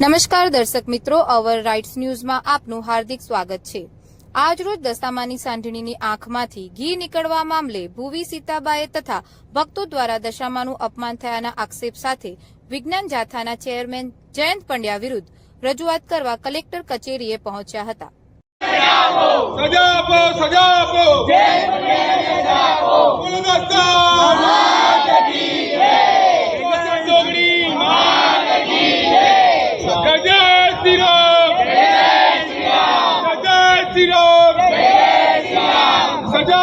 નમસ્કાર દર્શક મિત્રો અવર રાઇટ્સ ન્યૂઝમાં આપનું હાર્દિક સ્વાગત છે. આજરોજ દશામાની સાંઢણીની આંખમાંથી ઘી નીકળવા મામલે ભુવી સીતાબાએ તથા ભક્તો દ્વારા દશામાનું અપમાન થયાના આક્ષેપ સાથે વિજ્ઞાન જાથાના ચેરમેન જયંત પંડ્યા વિરુદ્ધ રજૂઆત કરવા કલેક્ટર કચેરીએ પહોંચ્યા હતા. સજા આપો સજા આપો ગુણદસ્તા વસંત ડોગરી જય શ્રી રામ જય શ્રી રામ સજા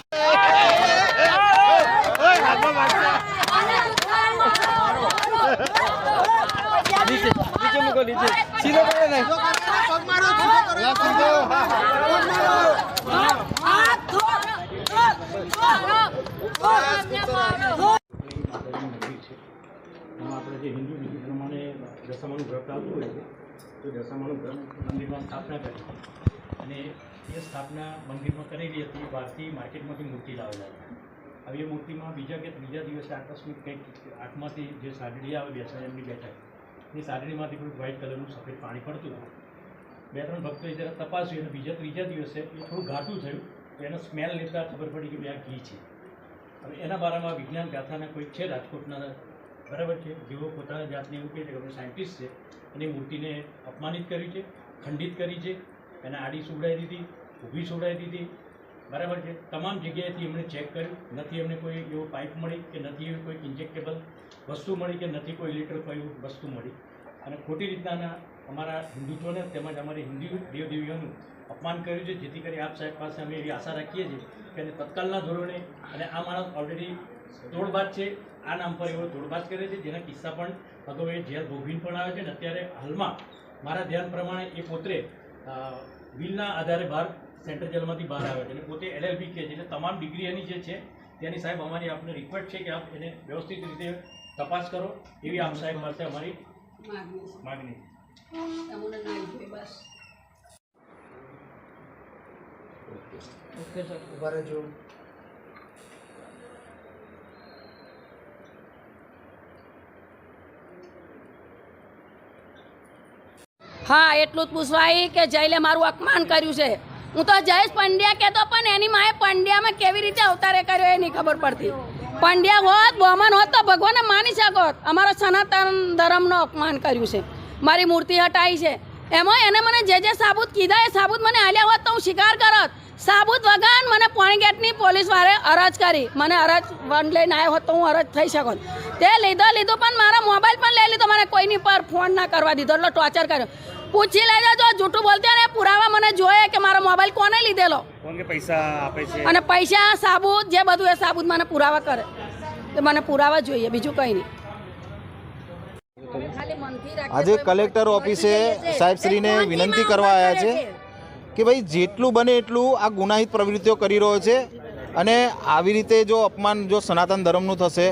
નીચે મૂકો નીચે સીધો કરો ને. એમાં આપણે જે હિન્દુ વિધિ પ્રમાણે દશામાનું વ્રત આવતું હોય છે તો દશામાનું વ્રત મંદિરમાં સ્થાપના કરી. અને એ સ્થાપના મંદિરમાં કરેલી હતી બહારથી માર્કેટમાંથી મૂર્તિ લાવેલા હતા હવે એ મૂર્તિમાં બીજા કે ત્રીજા દિવસે આકસ્મિક કંઈક આંખમાંથી જે સાગડી આવે બેસાય એમની બેઠક. એ સાદડીમાંથી થોડુંક વ્હાઇટ કલરનું સફેદ પાણી પડતું હતું. બે ત્રણ ભક્તોએ જરા તપાસ્યું અને બીજા ત્રીજા દિવસે એ થોડું ઘાટું થયું તો એનો સ્મેલ લેતા ખબર પડી કે બે આ ઘી છે. હવે એના બારામાં વિજ્ઞાન ગાથાના કોઈ છે રાજકોટના બરાબર છે? જેઓ પોતાના જાતને એવું કહે છે કે અમે સાયન્ટિસ્ટ છે. અને મૂર્તિને અપમાનિત કરી છે, ખંડિત કરી છે. એને આડી સુવડાવી દીધી, ઊભી સુવડાવી દીધી બરાબર છે? તમામ જગ્યાએથી એમણે ચેક કર્યું. નથી એમને કોઈ એવો પાઇપ મળી કે નથી એવી કોઈ ઇન્જેક્ટેબલ વસ્તુ મળી કે નથી કોઈ ઇલેક્ટ્રિક કોઈ વસ્તુ મળી. અને ખોટી રીતના અમારા હિન્દુત્વને તેમજ અમારી હિન્દુ દેવદેવીઓનું અપમાન કર્યું છે, જેથી કરી આપ સાહેબ પાસે અમે એવી આશા રાખીએ છીએ કે એને તત્કાલના ધોરણે અને આ માણસ ઓલરેડી તોડબાજ છે. આ નામ પર એવો તોડબાજ કરે છે, જેના કિસ્સા પણ અગાઉ એ જેલ ભોગવીને પણ આવે છે. અને અત્યારે હાલમાં મારા ધ્યાન પ્રમાણે એ પોતે વિલના આધારે બહાર સેન્ટ્રલ જેલમાંથી બહાર આવે છે અને પોતે એલએલબી કે છે. એટલે તમામ ડિગ્રી એની જે છે તેની સાહેબ અમારી આપને રિક્વેસ્ટ છે કે આપ એને વ્યવસ્થિત રીતે તપાસ કરો. એવી આપ સાહેબ પાસે અમારી માગણી છે. ઊભા રહેજો. હા એટલું જ પૂછવાય કે જયલે મારું અપમાન કર્યું છે. હું તો જયેશ પંડ્યા કહેતો પણ એની માએ પંડ્યામાં કેવી રીતે અવતારે કર્યો એ નહીં ખબર પડતી. પંડ્યા હોત બોમન હોત તો ભગવાનને માની શકોત અમારો સનાતન ધર્મનો અપમાન કર્યું છે. મારી મૂર્તિ હટાવી છે. એમાં એને મને જે જે સાબુત કીધા એ સાબુત મને આલ્યા હોત તો હું શિકાર કરત. સાબુત વગર મને પોણી ગેટની પોલીસ વાળે અરજ કરી. મને અરજ વન લઈને આવ્યો હોત તો હું અરજ થઈ શકત. તે લીધો લીધું પણ મારા મોબાઈલ પણ લઈ લીધો. મને કોઈની પર ફોન ના કરવા દીધો. એટલો ટોર્ચર કર્યો. પૂછી લેજો જો જૂઠું બોલતી હોય ને પુરાવા મને જોઈએ કે મારો મોબાઈલ કોને લીધેલો. પૈસા આપે છે? અને પૈસા સાબુત જે બધું એ સાબુત મને પુરાવા કરે. તો મને પુરાવા જોઈએ બીજું કંઈ નહીં. આજે કલેક્ટર ઓફિસે સાહેબશ્રીને વિનંતી કરવા આવ્યા છે કે ભાઈ જેટલું બને એટલું આ ગુનાહિત પ્રવૃત્તિઓ કરી રહ્યો છે. અને આવી રીતે જો અપમાન જો સનાતન ધર્મનું થશે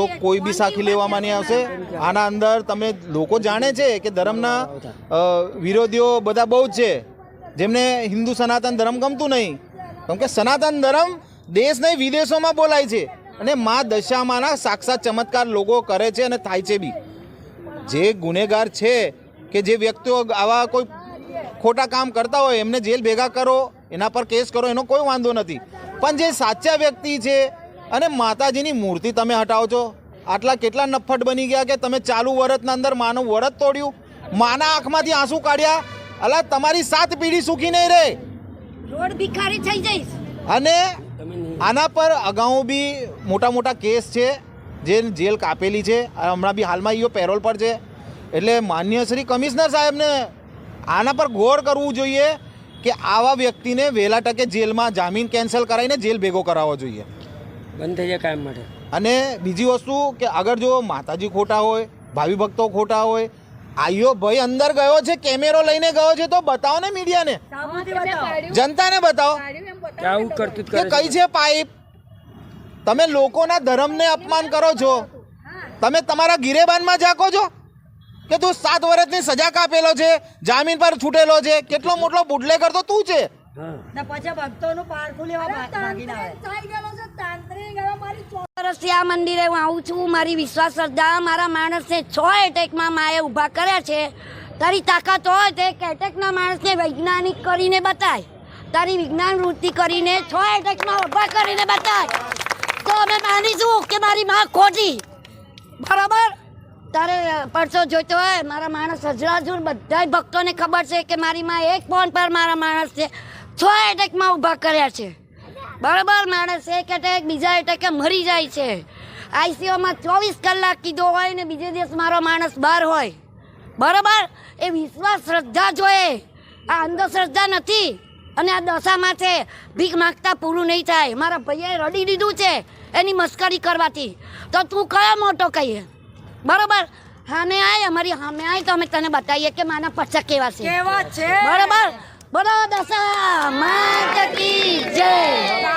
તો કોઈ બી સાખી લેવામાં નહીં આવશે. આના અંદર તમે લોકો જાણે છે કે ધર્મના વિરોધીઓ બધા બહુ જ છે. જેમને હિન્દુ સનાતન ધર્મ ગમતું નહીં. કેમ કે સનાતન ધર્મ દેશ નહીં, વિદેશોમાં બોલાય છે. અને મા દશામાના સાક્ષાત ચમત્કાર લોકો કરે છે અને થાય છે બી. જે ગુનેગાર છે કે જે વ્યક્તિઓ આવા કોઈ ખોટા કામ કરતા હોય, એમને જેલ ભેગા કરો, એના પર કેસ કરો, એનો કોઈ વાંધો નથી. પણ જે સાચા વ્યક્તિ છે અને માતાજીની મૂર્તિ તમે હટાવો છો. આટલા કેટલા નફટ બની ગયા કે તમે ચાલુ વરતના અંદર માનું વરત તોડ્યું? માના આંખમાંથી આંસુ કાઢ્યા? અલા તમારી સાત પીઢી સુખી નહીં રહે રોડ ભિખારી થઈ જઈશ. અને આના પર અગાઉ બી મોટા મોટા કેસ છે જે જેલ કાપેલી છે. હમણાં બી હાલમાં ઈઓ પેરોલ પર છે. એટલે માન્ય શ્રી કમિશનર સાહેબને આના પર ગોળ કરવું જોઈએ કે આવા વ્યક્તિને વહેલા તકે જેલમાં જામીન કેન્સલ કરાવીને જેલ ભેગો કરાવવો જોઈએ. બંધ થઈ જાય કાયમ માટે. અને બીજી વસ્તુ કે અગર જો માતાજી ખોટા હોય ભાવિ ભક્તો ખોટા હોય આયો ભાઈ અંદર ગયો છે કેમેરો લઈને ગયો છે તો બતાવો ને મીડિયાને. જનતાને બતાવો. આવું કરતું કે કઈ છે પાઇપ? તમે લોકોના ધર્મને અપમાન કરો છો. તમે તમારા ગિરેબાનમાં ઝાકો છો? કે તું સાત વર્ષની સજા કાપેલો છે જામીન પર છૂટેલો છે કેટલો મોટો બુડલેકર તો તું છે? પછી ભક્તોનું પારખું લેવા વર્ષથી આ મંદિરે હું આવું છું, મારી વિશ્વાસ શ્રદ્ધા મારા માણસને છ એટેકમાં માએ ઊભા કર્યા છે. તારી તાકાત હોય તે એટેકના માણસને વૈજ્ઞાનિક કરીને બતાય. તારી વિજ્ઞાન વૃત્તિ કરીને છ એટેકમાં ઊભા કરીને બતાય. તો અમે માનીશું કે મારી માં ખોટી. બરાબર? તારે પરસો જોઈતો હોય, મારા માણસ હજરાજુર બધા ભક્તોને ખબર છે કે મારી માં એક ફોન પર મારા માણસ છે છ એટેકમાં ઊભા કર્યા છે. બરાબર માણસ એક એટેક બીજા એટેકે મરી જાય છે. આઈસીયુમાં ચોવીસ કલાક કીધો હોય ને બીજે દિવસ મારો માણસ બહાર હોય. બરાબર? એ વિશ્વાસ શ્રદ્ધા જોઈએ. આ અંધશ્રદ્ધા નથી. અને આ દશામાં છે ભીખ માગતા પૂરું નહીં થાય. મારા ભાઈએ રડી દીધું છે એની મસ્કરી કરવાથી. તો તું કયો મોટો કહીએ? બરાબર? સામે આય અમારી સામે આય તો અમે તને બતાવીએ કે માના પચ્ચા કેવા છે. કેવા છે? બરાબર? બરોડા માતા કી જય.